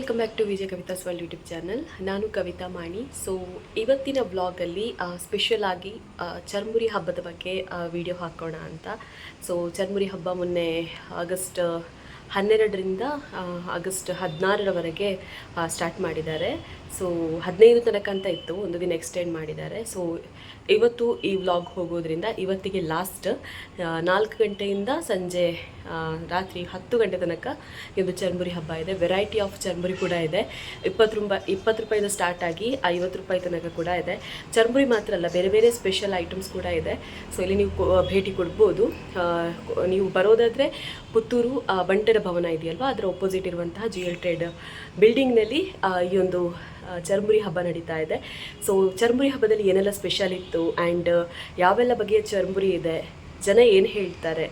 Welcome back to Vijaya Kavitha ಸ್ವಲ್ YouTube channel ನಾನು ಕವಿತಾ ಮಾಣಿ. So ಇವತ್ತಿನ ಬ್ಲಾಗಲ್ಲಿ ಸ್ಪೆಷಲ್ ಆಗಿ ಚರ್ಮುರಿ ಹಬ್ಬದ ಬಗ್ಗೆ ವಿಡಿಯೋ ಹಾಕೋಣ ಅಂತ. ಸೊ ಚರ್ಮುರಿ ಹಬ್ಬ ಮೊನ್ನೆ ಆಗಸ್ಟ್ ಹನ್ನೆರಡರಿಂದ ಆಗಸ್ಟ್ ಹದಿನಾರರವರೆಗೆ ಸ್ಟಾರ್ಟ್ ಮಾಡಿದ್ದಾರೆ. ಸೊ ಹದಿನೈದು ತನಕ ಅಂತ ಇತ್ತು, ಒಂದು ದಿನ ಎಕ್ಸ್ಟೆಂಡ್ ಮಾಡಿದ್ದಾರೆ. ಸೊ ಇವತ್ತು ಈ ವ್ಲಾಗ್ ಹೋಗೋದ್ರಿಂದ, ಇವತ್ತಿಗೆ ಲಾಸ್ಟ್ ನಾಲ್ಕು ಗಂಟೆಯಿಂದ ಸಂಜೆ ರಾತ್ರಿ ಹತ್ತು ಗಂಟೆ ತನಕ ಇದು ಚರ್ಮುರಿ ಹಬ್ಬ ಇದೆ. ವೆರೈಟಿ ಆಫ್ ಚರ್ಮುರಿ ಕೂಡ ಇದೆ. ಇಪ್ಪತ್ತು ರೂಪಾಯಿ ಇಪ್ಪತ್ತು ರೂಪಾಯಿಂದ ಸ್ಟಾರ್ಟ್ ಆಗಿ ಐವತ್ತು ರೂಪಾಯಿ ತನಕ ಕೂಡ ಇದೆ. ಚರ್ಮುರಿ ಮಾತ್ರ ಅಲ್ಲ, ಬೇರೆ ಬೇರೆ ಸ್ಪೆಷಲ್ ಐಟಮ್ಸ್ ಕೂಡ ಇದೆ. ಸೊ ಇಲ್ಲಿ ನೀವು ಭೇಟಿ ಕೊಡ್ಬೋದು. ನೀವು ಬರೋದಾದರೆ ಪುತ್ತೂರು ಬಂಟರ ಭವನ ಇದೆಯಲ್ವ? ಅದರ ಒಪೋಸಿಟ್ ಇರುವಂತಹ ಜಿ ಎಲ್ ಟ್ರೇಡ್ ಬಿಲ್ಡಿಂಗ್ನಲ್ಲಿ ಈ ಒಂದು ಚರ್ಮುರಿ ಹಬ್ಬ ನಡೀತಾ ಇದೆ. ಸೊ ಚರ್ಮುರಿ ಹಬ್ಬದಲ್ಲಿ ಏನೆಲ್ಲ ಸ್ಪೆಷಲ್ ಇತ್ತು ಆ್ಯಂಡ್ ಯಾವೆಲ್ಲ ಬಗೆಯ ಚರ್ಮುರಿ ಇದೆ? ಜನ ಏನು ಹೇಳ್ತಾರೆ?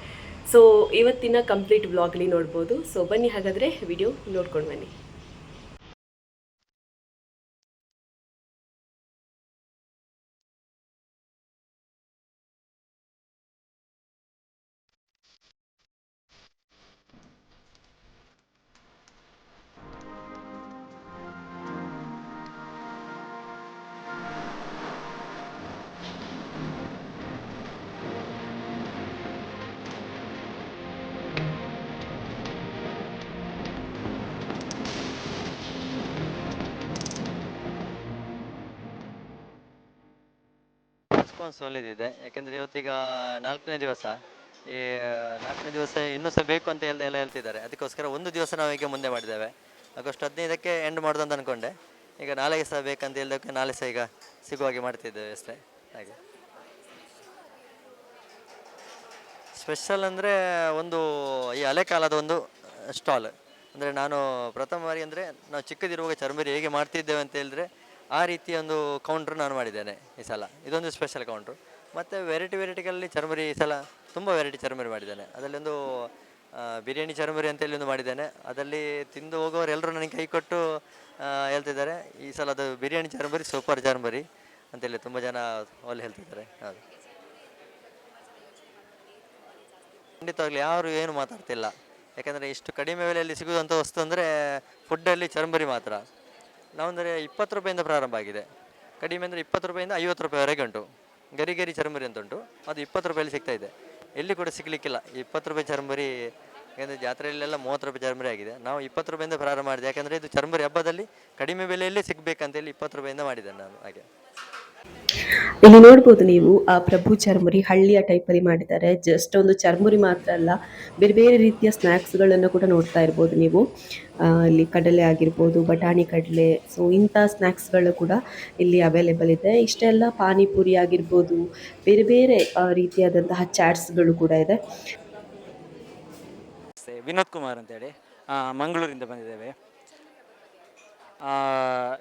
ಸೊ ಇವತ್ತಿನ ಕಂಪ್ಲೀಟ್ ವ್ಲಾಗ್ಲಿ ನೋಡ್ಬೋದು. ಸೊ ಬನ್ನಿ ಹಾಗಾದರೆ ವಿಡಿಯೋ ನೋಡ್ಕೊಂಡು ಬನ್ನಿ. ರೆಸ್ಪಾನ್ಸ್ ಒಳ್ಳೆದಿದೆ ಯಾಕಂದ್ರೆ ಇವತ್ತೀಗ ನಾಲ್ಕನೇ ದಿವಸ. ಈ ನಾಲ್ಕನೇ ದಿವಸ ಇನ್ನೂ ಸಹ ಬೇಕು ಅಂತ ಎಲ್ಲ ಎಲ್ಲ ಹೇಳ್ತಿದ್ದಾರೆ. ಅದಕ್ಕೋಸ್ಕರ ಒಂದು ದಿವಸ ನಾವು ಈಗ ಮುಂದೆ ಮಾಡಿದ್ದೇವೆ. ಆಗಸ್ಟ್ ಹದಿನೈದಕ್ಕೆ ಎಂಡ್ ಮಾಡೋದು ಅಂತ ಅನ್ಕೊಂಡೆ. ಈಗ ನಾಳೆಗೆ ಸಹ ಬೇಕಂತ ಹೇಳಿದಕ್ಕೆ ನಾಳೆ ಸಹ ಈಗ ಸಿಗುವ ಹಾಗೆ ಮಾಡ್ತಿದ್ದೇವೆ ಅಷ್ಟೇ. ಹಾಗೆ. ಸ್ಪೆಷಲ್ ಅಂದರೆ ಒಂದು ಈ ಹಳೆ ಕಾಲದ ಒಂದು ಸ್ಟಾಲ್ ಅಂದರೆ ನಾನು ಪ್ರಥಮ ಬಾರಿ ಅಂದರೆ ನಾವು ಚಿಕ್ಕದಿರುವಾಗ ಚರ್ಮರಿ ಹೇಗೆ ಮಾಡ್ತಿದ್ದೇವೆ ಅಂತ ಹೇಳಿದ್ರೆ ಆ ರೀತಿಯ ಒಂದು ಕೌಂಟ್ರ್ ನಾನು ಮಾಡಿದ್ದೇನೆ ಈ ಸಲ. ಇದೊಂದು ಸ್ಪೆಷಲ್ ಕೌಂಟ್ರು ಮತ್ತು ವೆರೈಟಿ ವೆರೈಟಿಗಳಲ್ಲಿ ಚರ್ಮರಿ ಈ ಸಲ ತುಂಬ ವೆರೈಟಿ ಚರ್ಮರಿ ಮಾಡಿದ್ದೇನೆ. ಅದರಲ್ಲಿ ಒಂದು ಬಿರಿಯಾನಿ ಚರ್ಮರಿ ಅಂತೇಳಿ ಒಂದು ಮಾಡಿದ್ದೇನೆ. ಅದರಲ್ಲಿ ತಿಂದು ಹೋಗೋರು ಎಲ್ಲರೂ ನನಗೆ ಕೈ ಕೊಟ್ಟು ಹೇಳ್ತಿದ್ದಾರೆ. ಈ ಸಲ ಅದು ಬಿರಿಯಾನಿ ಚರ್ಮರಿ, ಸೂಪರ್ ಚರ್ಮರಿ ಅಂತೇಳಿ ತುಂಬ ಜನ ಒಳ್ಳೆ ಹೇಳ್ತಿದ್ದಾರೆ. ಹೌದು. ಖಂಡಿತವಾಗ್ಲಿ ಯಾರು ಏನು ಮಾತಾಡ್ತಿಲ್ಲ. ಯಾಕಂದರೆ ಇಷ್ಟು ಕಡಿಮೆ ಬೆಲೆಯಲ್ಲಿ ಸಿಗುವಂಥ ವಸ್ತು ಅಂದರೆ ಫುಡ್ಡಲ್ಲಿ ಚರ್ಮರಿ ಮಾತ್ರ. ನಾವಂದರೆ ಇಪ್ಪತ್ತು ರೂಪಾಯಿಂದ ಪ್ರಾರಂಭ ಆಗಿದೆ. ಕಡಿಮೆ ಅಂದರೆ ಇಪ್ಪತ್ತು ರೂಪಾಯಿಂದ ಐವತ್ತು ರೂಪಾಯಿವರೆಗೆ ಉಂಟು. ಗರಿ ಗರಿ ಚರ್ಮರಿ ಅಂತ ಉಂಟು. ಅದು ಇಪ್ಪತ್ತು ರೂಪಾಯಲ್ಲಿ ಸಿಗ್ತಾ ಇದೆ. ಎಲ್ಲಿ ಕೂಡ ಸಿಗ್ಲಿಕ್ಕಿಲ್ಲ. ಇಪ್ಪತ್ತು ರೂಪಾಯಿ ಚರ್ಮರಿ, ಯಾಕಂದರೆ ಜಾತ್ರೆಯಲ್ಲೆಲ್ಲ ಮೂವತ್ತು ರೂಪಾಯಿ ಚರ್ಮರಿ ಆಗಿದೆ. ನಾವು ಇಪ್ಪತ್ತು ರೂಪಾಯಿಂದ ಪ್ರಾರಂಭ ಮಾಡಿದೆ ಯಾಕಂದರೆ ಇದು ಚರ್ಮರಿ ಹಬ್ಬದಲ್ಲಿ ಕಡಿಮೆ ಬೆಲೆಯಲ್ಲೇ ಸಿಗಬೇಕಂತೇಳಿ ಇಪ್ಪತ್ತು ರೂಪಾಯಿಂದ ಮಾಡಿದ್ದೇನೆ ನಾನು ಹಾಗೆ. ಇಲ್ಲಿ ನೋಡ್ಬೋದು ನೀವು, ಆ ಪ್ರಭು ಚರ್ಮುರಿ ಹಳ್ಳಿಯ ಟೈಪಲ್ಲಿ ಮಾಡಿದ್ದಾರೆ. ಜಸ್ಟ್ ಒಂದು ಚರ್ಮುರಿ ಮಾತ್ರ ಅಲ್ಲ, ಬೇರೆ ಬೇರೆ ರೀತಿಯ ಸ್ನ್ಯಾಕ್ಸ್ಗಳನ್ನು ಕೂಡ ನೋಡ್ತಾ ಇರ್ಬೋದು ನೀವು. ಇಲ್ಲಿ ಕಡಲೆ ಆಗಿರ್ಬೋದು, ಬಟಾಣಿ ಕಡಲೆ ಸೊ ಇಂಥ ಸ್ನ್ಯಾಕ್ಸ್ಗಳು ಕೂಡ ಇಲ್ಲಿ ಅವೈಲೇಬಲ್ ಇದೆ. ಇಷ್ಟೆಲ್ಲ ಪಾನಿಪುರಿ ಆಗಿರ್ಬೋದು, ಬೇರೆ ಬೇರೆ ರೀತಿಯಾದಂತಹ ಚಾಟ್ಸ್ಗಳು ಕೂಡ ಇದೆ. ವಿನೋದ್ ಕುಮಾರ್ ಅಂತೇಳಿ. ಮಂಗಳೂರಿಂದ ಬಂದಿದ್ದೇವೆ.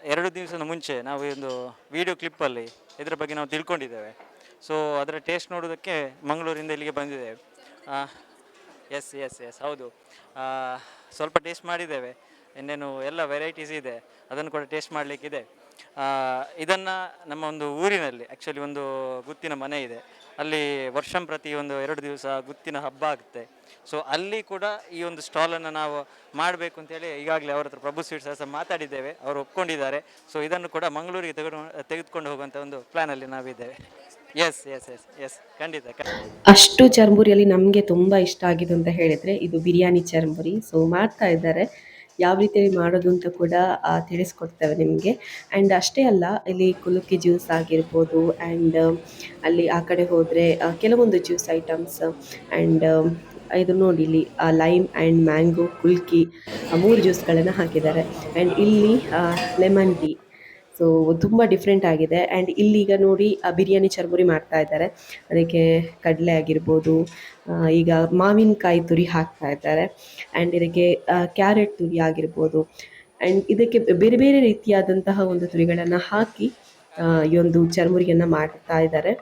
ಎರಡು ದಿವಸದ ಮುಂಚೆ ನಾವು ಒಂದು ವಿಡಿಯೋ ಕ್ಲಿಪ್ಪಲ್ಲಿ ಇದರ ಬಗ್ಗೆ ನಾವು ತಿಳ್ಕೊಂಡಿದ್ದೇವೆ. ಸೊ ಅದರ ಟೇಸ್ಟ್ ನೋಡೋದಕ್ಕೆ ಮಂಗಳೂರಿಂದ ಇಲ್ಲಿಗೆ ಬಂದಿದ್ದೇವೆ. ಎಸ್ ಎಸ್ ಎಸ್ ಹೌದು. ಸ್ವಲ್ಪ ಟೇಸ್ಟ್ ಮಾಡಿದ್ದೇವೆ. ಇನ್ನೇನು ಎಲ್ಲ ವೆರೈಟೀಸ್ ಇದೆ. ಅದನ್ನು ಕೂಡ ಟೇಸ್ಟ್ ಮಾಡಲಿಕ್ಕಿದೆ. ಇದನ್ನು ನಮ್ಮ ಒಂದು ಊರಿನಲ್ಲಿ ಆ್ಯಕ್ಚುಲಿ ಒಂದು ಗುತ್ತಿನ ಮನೆ ಇದೆ. ಅಲ್ಲಿ ವರ್ಷಂ ಪ್ರತಿ ಒಂದು ಎರಡು ದಿವಸ ಗುತ್ತಿನ ಹಬ್ಬ ಆಗುತ್ತೆ. ಸೊ ಅಲ್ಲಿ ಕೂಡ ಈ ಒಂದು ಸ್ಟಾಲನ್ನು ನಾವು ಮಾಡಬೇಕು ಅಂತೇಳಿ ಈಗಾಗಲೇ ಅವ್ರ ಹತ್ರ ಪ್ರಭು ಸ್ವೀಟ್ಸ್ ಸಹ ಮಾತಾಡಿದ್ದೇವೆ. ಅವರು ಒಪ್ಕೊಂಡಿದ್ದಾರೆ. ಸೊ ಇದನ್ನು ಕೂಡ ಮಂಗಳೂರಿಗೆ ತೆಗೆದು, ತೆಗೆದುಕೊಂಡು ಹೋಗುವಂಥ ಒಂದು ಪ್ಲ್ಯಾನಲ್ಲಿ ನಾವಿದ್ದೇವೆ. ಎಸ್ ಎಸ್ ಎಸ್ ಎಸ್ ಖಂಡಿತ ಅಷ್ಟು ಚರ್ಮುರಿಯಲ್ಲಿ ನಮಗೆ ತುಂಬ ಇಷ್ಟ ಆಗಿದೆ ಅಂತ ಹೇಳಿದರೆ ಇದು ಬಿರಿಯಾನಿ ಚರ್ಮುರಿ. ಸೊ ಮಾಡ್ತಾ ಇದ್ದಾರೆ. ಯಾವ ರೀತಿಯಲ್ಲಿ ಮಾಡೋದು ಅಂತ ಕೂಡ ತಿಳಿಸ್ಕೊಡ್ತೇವೆ ನಿಮಗೆ. ಆ್ಯಂಡ್ ಅಷ್ಟೇ ಅಲ್ಲ, ಇಲ್ಲಿ ಕುಲುಕಿ ಜ್ಯೂಸ್ ಆಗಿರ್ಬೋದು ಆ್ಯಂಡ್ ಅಲ್ಲಿ ಆ ಕಡೆ ಹೋದರೆ ಕೆಲವೊಂದು ಜ್ಯೂಸ್ ಐಟಮ್ಸ್ ಆ್ಯಂಡ್ ಇದು ನೋಡಿ ಇಲ್ಲಿ ಲೈಮ್ ಆ್ಯಂಡ್ ಮ್ಯಾಂಗೋ ಕುಲ್ಕಿ ಮೂರು ಜ್ಯೂಸ್ಗಳನ್ನು ಹಾಕಿದ್ದಾರೆ. ಆ್ಯಂಡ್ ಇಲ್ಲಿ ಲೆಮನ್ ಟೀ. ಸೊ ತುಂಬ ಡಿಫ್ರೆಂಟ್ ಆಗಿದೆ. ಆ್ಯಂಡ್ ಇಲ್ಲೀಗ ನೋಡಿ ಬಿರಿಯಾನಿ ಚರ್ಮುರಿ ಮಾಡ್ತಾ ಇದ್ದಾರೆ. ಅದಕ್ಕೆ ಕಡಲೆ ಆಗಿರ್ಬೋದು ಈಗ ಮಾವಿನಕಾಯಿ ತುರಿ ಹಾಕ್ತಾ ಇದ್ದಾರೆ. ಆ್ಯಂಡ್ ಇದಕ್ಕೆ ಕ್ಯಾರೆಟ್ ತುರಿ ಆಗಿರ್ಬೋದು. ಆ್ಯಂಡ್ ಇದಕ್ಕೆ ಬೇರೆ ಬೇರೆ ರೀತಿಯಾದಂತಹ ಒಂದು ತುರಿಗಳನ್ನು ಹಾಕಿ ಈ ಒಂದು ಚರ್ಮುರಿಯನ್ನು ಮಾಡ್ತಾ ಇದ್ದಾರೆ.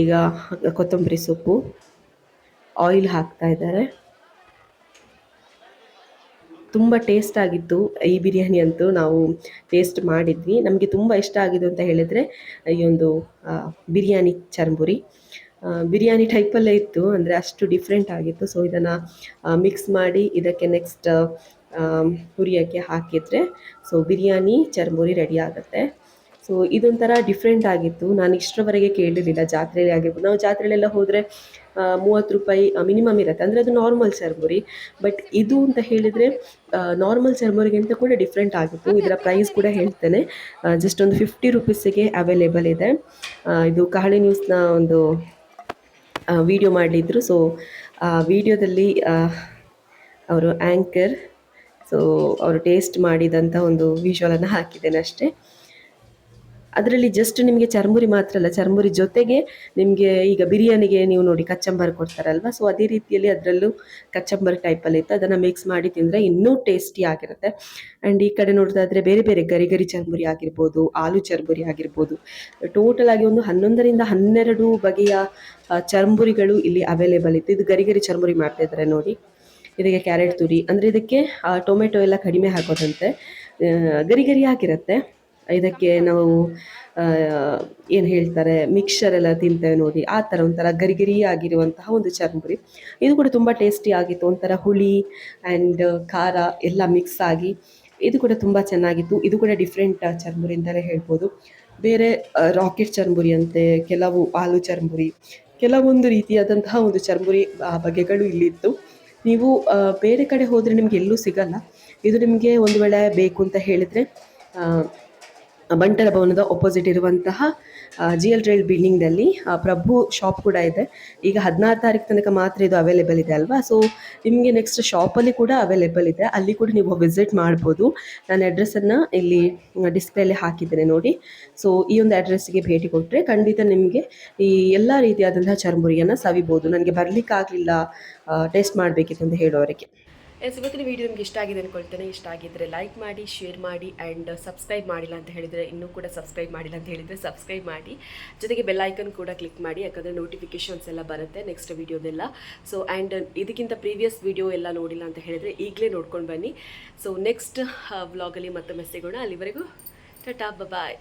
ಈಗ ಕೊತ್ತಂಬರಿ ಸೊಪ್ಪು ಆಯಿಲ್ ಹಾಕ್ತಾ ಇದ್ದಾರೆ. ತುಂಬ ಟೇಸ್ಟ್ ಆಗಿತ್ತು ಈ ಬಿರಿಯಾನಿ ಅಂತೂ ನಾವು ಟೇಸ್ಟ್ ಮಾಡಿದ್ವಿ. ನಮಗೆ ತುಂಬ ಇಷ್ಟ ಆಗಿದೆ ಅಂತ ಹೇಳಿದರೆ ಈ ಒಂದು ಬಿರಿಯಾನಿ ಚರ್ಮುರಿ. ಬಿರಿಯಾನಿ ಟೈಪಲ್ಲೇ ಇತ್ತು, ಅಂದರೆ ಅಷ್ಟು ಡಿಫ್ರೆಂಟ್ ಆಗಿತ್ತು. ಸೊ ಇದನ್ನು ಮಿಕ್ಸ್ ಮಾಡಿ ಇದಕ್ಕೆ ನೆಕ್ಸ್ಟ್ ಹುರಿಯೋಕ್ಕೆ ಹಾಕಿದರೆ ಸೊ ಬಿರಿಯಾನಿ ಚರ್ಮುರಿ ರೆಡಿ ಆಗುತ್ತೆ. ಸೊ ಇದೊಂಥರ ಡಿಫ್ರೆಂಟ್ ಆಗಿತ್ತು. ನಾನು ಇಷ್ಟರವರೆಗೆ ಕೇಳಿರಲಿಲ್ಲ ಜಾತ್ರೆಯಲ್ಲಿ ಆಗಿರ್ಬೋದು. ನಾವು ಜಾತ್ರೆಲೆಲ್ಲ ಹೋದರೆ ಮೂವತ್ತು ರೂಪಾಯಿ ಮಿನಿಮಮ್ ಇರುತ್ತೆ. ಅಂದರೆ ಅದು ನಾರ್ಮಲ್ ಚರ್ಮುರಿ ಬಟ್ ಇದು ಅಂತ ಹೇಳಿದರೆ ನಾರ್ಮಲ್ ಚರ್ಮುರಿಗಿಂತ ಕೂಡ ಡಿಫ್ರೆಂಟ್ ಆಗಿತ್ತು. ಇದರ ಪ್ರೈಸ್ ಕೂಡ ಹೇಳ್ತೇನೆ. ಜಸ್ಟ್ ಒಂದು ಫಿಫ್ಟಿ ರುಪೀಸಿಗೆ ಅವೈಲೇಬಲ್ ಇದೆ. ಇದು ಕಹಳೆ ನ್ಯೂಸ್ನ ಒಂದು ವಿಡಿಯೋ ಮಾಡಲಿದ್ರು. ಸೊ ವಿಡಿಯೋದಲ್ಲಿ ಅವರು ಆ್ಯಂಕರ್ ಸೊ ಅವರು ಟೇಸ್ಟ್ ಮಾಡಿದಂಥ ಒಂದು ವಿಷುವಲನ್ನು ಹಾಕಿದ್ದೇನೆ ಅಷ್ಟೇ. ಅದರಲ್ಲಿ ಜಸ್ಟ್ ನಿಮಗೆ ಚರ್ಮುರಿ ಮಾತ್ರ ಅಲ್ಲ, ಚರ್ಮುರಿ ಜೊತೆಗೆ ನಿಮಗೆ ಈಗ ಬಿರಿಯಾನಿಗೆ ನೀವು ನೋಡಿ ಕಚ್ಚಂಬರ್ ಕೊಡ್ತಾರಲ್ವ? ಸೊ ಅದೇ ರೀತಿಯಲ್ಲಿ ಅದರಲ್ಲೂ ಕಚ್ಚಂಬರ್ ಟೈಪಲ್ಲಿ ಇತ್ತು. ಅದನ್ನು ಮಿಕ್ಸ್ ಮಾಡಿ ತಿಂದರೆ ಇನ್ನೂ ಟೇಸ್ಟಿ ಆಗಿರುತ್ತೆ. ಆ್ಯಂಡ್ ಈ ಕಡೆ ನೋಡೋದಾದರೆ ಬೇರೆ ಬೇರೆ ಗರಿ ಗರಿ ಚರ್ಮುರಿ ಆಗಿರ್ಬೋದು, ಆಲೂ ಚರ್ಮುರಿ ಆಗಿರ್ಬೋದು. ಟೋಟಲ್ ಆಗಿ ಒಂದು ಹನ್ನೊಂದರಿಂದ ಹನ್ನೆರಡು ಬಗೆಯ ಚರ್ಮುರಿಗಳು ಇಲ್ಲಿ ಅವೈಲೇಬಲ್ ಇತ್ತು. ಇದು ಗರಿ ಗರಿ ಚರ್ಮುರಿ ಮಾಡ್ತಾ ಇದ್ದಾರೆ ನೋಡಿ. ಇದಕ್ಕೆ ಕ್ಯಾರೆಟ್ ತುರಿ. ಅಂದರೆ ಇದಕ್ಕೆ ಟೊಮೆಟೊ ಎಲ್ಲ ಕಡಿಮೆ ಹಾಕೋದಂತೆ. ಗರಿ ಗರಿ ಆಗಿರುತ್ತೆ. ಇದಕ್ಕೆ ನಾವು ಏನು ಹೇಳ್ತಾರೆ ಮಿಕ್ಸರ್ ಎಲ್ಲ ತಿಂತೇವೆ ನೋಡಿ. ಆ ಥರ ಒಂಥರ ಗರಿಗರಿ ಗರಿ ಆಗಿರುವಂತಹ ಒಂದು ಚರ್ಮುರಿ. ಇದು ಕೂಡ ತುಂಬ ಟೇಸ್ಟಿ ಆಗಿತ್ತು. ಒಂಥರ ಹುಳಿ ಆ್ಯಂಡ್ ಖಾರ ಎಲ್ಲ ಮಿಕ್ಸ್ ಆಗಿ ಇದು ಕೂಡ ತುಂಬ ಚೆನ್ನಾಗಿತ್ತು. ಇದು ಕೂಡ ಡಿಫ್ರೆಂಟ್ ಚರ್ಮುರಿ ಅಂತಲೇ ಹೇಳ್ಬೋದು. ಬೇರೆ ರಾಕೆಟ್ ಚರ್ಮುರಿ ಅಂತೆ, ಕೆಲವು ಆಲು ಚರ್ಮುರಿ, ಕೆಲವೊಂದು ರೀತಿಯಾದಂತಹ ಒಂದು ಚರ್ಮುರಿ ಬಗೆಗಳು ಇಲ್ಲಿತ್ತು. ನೀವು ಬೇರೆ ಕಡೆ ಹೋದರೆ ನಿಮಗೆ ಎಲ್ಲೂ ಸಿಗಲ್ಲ. ಇದು ನಿಮಗೆ ಒಂದು ವೇಳೆ ಬೇಕು ಅಂತ ಹೇಳಿದರೆ ಬಂಟರ ಭವನದ ಒಪೋಸಿಟ್ ಇರುವಂತಹ ಜಿ ಎಲ್ ರೈಲ್ ಬಿಲ್ಡಿಂಗ್ನಲ್ಲಿ ಪ್ರಭು ಶಾಪ್ ಕೂಡ ಇದೆ. ಈಗ ಹದಿನಾರು ತಾರೀಕು ತನಕ ಮಾತ್ರ ಇದು ಅವೈಲೇಬಲ್ ಇದೆ ಅಲ್ವಾ? ಸೊ ನಿಮಗೆ ನೆಕ್ಸ್ಟ್ ಶಾಪಲ್ಲಿ ಕೂಡ ಅವೈಲೇಬಲ್ ಇದೆ. ಅಲ್ಲಿ ಕೂಡ ನೀವು ವಿಸಿಟ್ ಮಾಡ್ಬೋದು. ನಾನು ಅಡ್ರೆಸ್ಸನ್ನು ಇಲ್ಲಿ ಡಿಸ್ಪ್ಲೇಲಿ ಹಾಕಿದ್ದೇನೆ ನೋಡಿ. ಸೊ ಈ ಒಂದು ಅಡ್ರೆಸ್ಸಿಗೆ ಭೇಟಿ ಕೊಟ್ಟರೆ ಖಂಡಿತ ನಿಮಗೆ ಈ ಎಲ್ಲ ರೀತಿಯಾದಂತಹ ಚರ್ಮುರಿಯನ್ನು ಸವಿಬೋದು. ನನಗೆ ಬರಲಿಕ್ಕಾಗಲಿಲ್ಲ ಟೇಸ್ಟ್ ಮಾಡಬೇಕಿತ್ತು ಅಂತ ಹೇಳೋರಿಗೆ ಎಸ್ ಇವತ್ತಿನ ವಿಡಿಯೋ ನಿಮ್ಗೆ ಇಷ್ಟ ಆಗಿದೆ ಅನ್ಕೊಳ್ತೇನೆ. ಇಷ್ಟ ಆಗಿದ್ದರೆ ಲೈಕ್ ಮಾಡಿ ಶೇರ್ ಮಾಡಿ ಆ್ಯಂಡ್ ಸಬ್ಸ್ಕ್ರೈಬ್ ಮಾಡಿಲ್ಲ ಅಂತ ಹೇಳಿದರೆ ಇನ್ನೂ ಕೂಡ ಸಬ್ಸ್ಕ್ರೈಬ್ ಮಾಡಿಲ್ಲ ಅಂತ ಹೇಳಿದರೆ ಸಬ್ಸ್ಕ್ರೈಬ್ ಮಾಡಿ. ಜೊತೆಗೆ ಬೆಲ್ ಐಕನ್ ಕೂಡ ಕ್ಲಿಕ್ ಮಾಡಿ, ಯಾಕಂದರೆ ನೋಟಿಫಿಕೇಷನ್ಸ್ ಎಲ್ಲ ಬರುತ್ತೆ ನೆಕ್ಸ್ಟ್ ವೀಡಿಯೋದೆಲ್ಲ ಸೊ ಆ್ಯಂಡ್ ಇದಕ್ಕಿಂತ ಪ್ರೀವಿಯಸ್ ವೀಡಿಯೋ ಎಲ್ಲ ನೋಡಿಲ್ಲ ಅಂತ ಹೇಳಿದರೆ ಈಗಲೇ ನೋಡ್ಕೊಂಡು ಬನ್ನಿ. ಸೊ ನೆಕ್ಸ್ಟ್ ವ್ಲಾಗಲ್ಲಿ ಮತ್ತೆ ಸಿಗೋಣ ಅಲ್ಲಿವರೆಗೂ, ಟಾಟಾ ಬಾಯ್